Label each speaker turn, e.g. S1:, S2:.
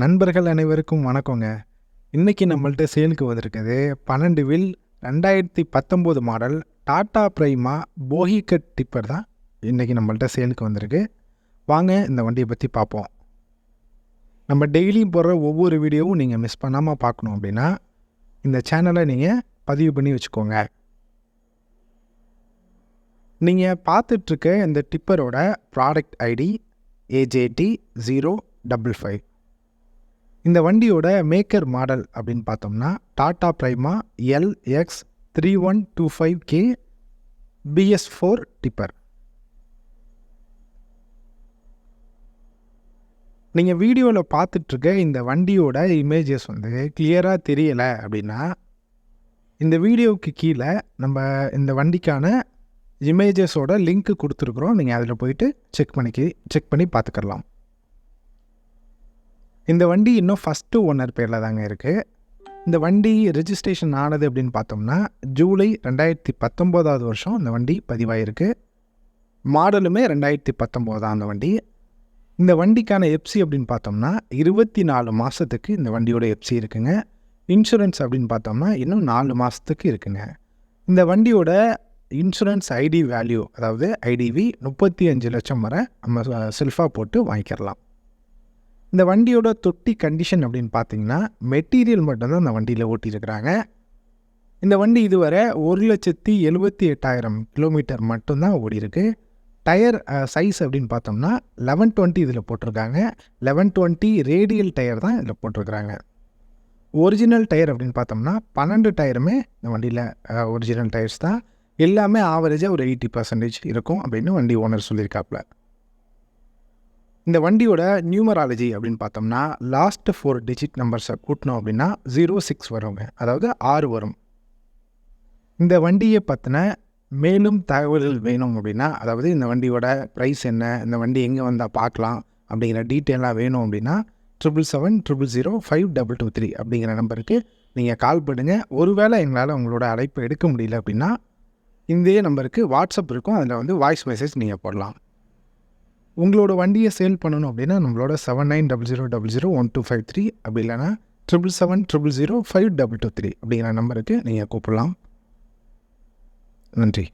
S1: நண்பர்கள் அனைவருக்கும் வணக்கங்க. இன்றைக்கி நம்மள்ட்ட சேலுக்கு வந்திருக்குது பன்னெண்டு வில் ரெண்டாயிரத்தி பத்தொம்போது மாடல் டாடா பிரைமா போஹிகட் டிப்பர் தான் இன்றைக்கி நம்மள்ட்ட சேலுக்கு வந்திருக்கு. வாங்க இந்த வண்டியை பற்றி பார்ப்போம் நம்ம டெய்லியும் போடுற ஒவ்வொரு வீடியோவும் நீங்கள் மிஸ் பண்ணாமல் பார்க்கணும் அப்படின்னா இந்த சேனலை நீங்கள் பதிவு பண்ணி வச்சுக்கோங்க. நீங்கள் பார்த்துட்ருக்க இந்த டிப்பரோட product ID AJD zero double five இந்த வண்டியோட மேக்கர் மாடல் அப்படின்னு பார்த்தோம்னா Tata Prima L X three one two five K BS four tipper நீங்கள் வீடியோவில் பார்த்துட்ருக்க இந்த வண்டியோட இமேஜஸ் வந்து கிளியராக தெரியலை அப்படின்னா இந்த வீடியோவுக்கு கீழே நம்ம இந்த வண்டிக்கான இமேஜஸோட லிங்க் கொடுத்துருக்குறோம். நீங்கள் அதில் போயிட்டு செக் பண்ணிக்கி செக் பண்ணி பார்த்துக்கலாம். இந்த வண்டி இன்னும் ஃபஸ்ட்டு ஓனர் பேரில் தாங்க இருக்குது இந்த வண்டி ரெஜிஸ்ட்ரேஷன் ஆனது அப்படின்னு பார்த்தோம்னா ஜூலை ரெண்டாயிரத்தி பத்தொம்போதாவது வருஷம் இந்த வண்டி பதிவாயிருக்கு. மாடலுமே ரெண்டாயிரத்தி பத்தொம்போதான் அந்த வண்டி. இந்த வண்டிக்கான எப்சி அப்படின்னு பார்த்தோம்னா இருபத்தி நாலு மாதத்துக்கு இந்த வண்டியோட எப்சி இருக்குங்க. இன்சூரன்ஸ் அப்படின்னு பார்த்தோம்னா இன்னும் நாலு மாதத்துக்கு இருக்குங்க. இந்த வண்டியோட இன்சூரன்ஸ் ஐடி வேல்யூ அதாவது ஐடிவி முப்பத்தி அஞ்சு லட்சம் வரை நம்ம செல்ஃபாக போட்டு வாங்கிக்கிறலாம். இந்த வண்டியோட தொட்டி கண்டிஷன் அப்படின்னு பார்த்தீங்கன்னா மெட்டீரியல் மட்டும்தான் இந்த வண்டியில் ஓட்டியிருக்கிறாங்க. இந்த வண்டி இதுவரை ஒரு லட்சத்தி எழுபத்தி எட்டாயிரம் கிலோமீட்டர் மட்டும்தான் ஓடிருக்கு டயர் சைஸ் அப்படின்னு பார்த்தோம்னா லெவன் டுவெண்ட்டி இதில் போட்டிருக்காங்க. லெவன் டுவெண்ட்டி ரேடியல் டயர் தான் இதில் போட்டிருக்கிறாங்க. ஒரிஜினல் டயர் அப்படின்னு பார்த்தோம்னா பன்னெண்டு டயருமே இந்த வண்டியில் ஒரிஜினல் டயர்ஸ் தான். எல்லாமே ஆவரேஜாக ஒரு எயிட்டி பர்சன்டேஜ் இருக்கும் அப்படின்னு வண்டி ஓனர் சொல்லியிருக்காப்புல. இந்த வண்டியோட நியூமராலஜி அப்படின்னு பார்த்தோம்னா லாஸ்ட் ஃபோர் டிஜிட் நம்பர்ஸை கூட்டினோம் அப்படின்னா ஜீரோ சிக்ஸ் வருங்க. அதாவது ஆறு வரும். இந்த வண்டியை பற்றின மேலும் தகவல்கள் வேணும் அப்படின்னா அதாவது இந்த வண்டியோட ப்ரைஸ் என்ன இந்த வண்டி எங்கே வந்தால் பார்க்கலாம் அப்படிங்கிற டீட்டெயிலாக வேணும் அப்படின்னா triple seven triple zero five double two three அப்படிங்கிற நம்பருக்கு நீங்கள் கால் பண்ணுங்கள் ஒருவேளை எங்களால் உங்களோட அழைப்பு எடுக்க முடியல அப்படின்னா இந்த நம்பருக்கு வாட்ஸ்அப் இருக்கும். அதில் வந்து வாய்ஸ் மெசேஜ் நீங்கள் போடலாம். உங்களோட வண்டியை சேல் பண்ணணும் அப்படின்னா நம்மளோட seven nine double zero double zero one two five three அப்படி இல்லைனா triple seven triple zero five double two three அப்படிங்கிற நம்பருக்கு நீங்கள் கூப்பிடலாம். நன்றி.